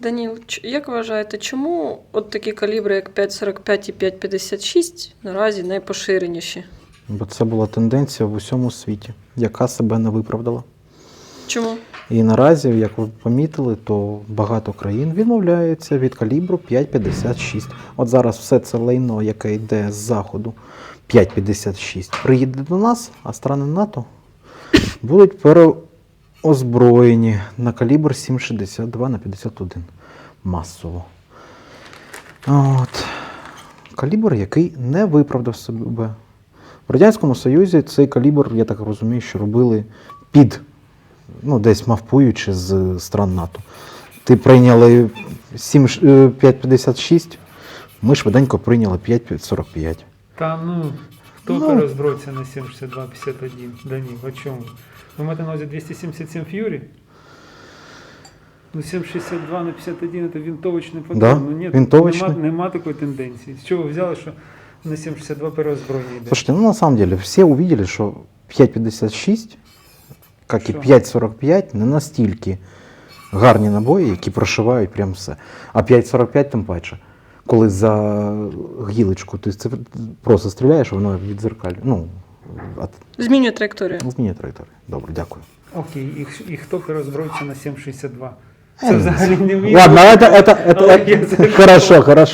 Даніл, як вважаєте, чому от такі калібри, як 5,45 і 5,56 наразі найпоширеніші? Бо це була тенденція в усьому світі, яка себе не виправдала. Чому? І наразі, як ви помітили, то багато країн відмовляються від калібру 5,56. От зараз все це лайно, яке йде з заходу 5,56, приїде до нас, а страни НАТО будуть переозброєні на калібр 7,62 на 51 масово. От. Калібр, який не виправдав себе. В Радянському Союзі цей калібр, я так розумію, що робили під ну, десь мавпуючи з стран НАТО. Ти прийняли 7, е, 5,56, ми швиденько прийняли 5,45. Та ну, хто Ну. перезброїться на 762-51? Да ні, о чому? Ви маєте на увазі 277 Ф'юрі? Ну, 762 на 51 це вінтовочний патрон. Да, ну, ні, винтовочний. Нема, нема такої тенденції. З чого ви взяли, що на 762 переозброєння йде? Слушайте, ну на самом деле все увидели, що 5,56, як і Що? 5,45, не настільки гарні набої, які прошивають прям все. А 5,45 тим паче. Коли за гілочку ти це просто стріляєш, воно відзеркалює. Ну, от, Змінює траєкторію. змінює траєкторію. Добре, дякую. Окей, і, х- і хто переозброїться на 762? Я Це не взагалі не вміє. Ладно, это, это, это, Але это, є це хорошо, хорошо.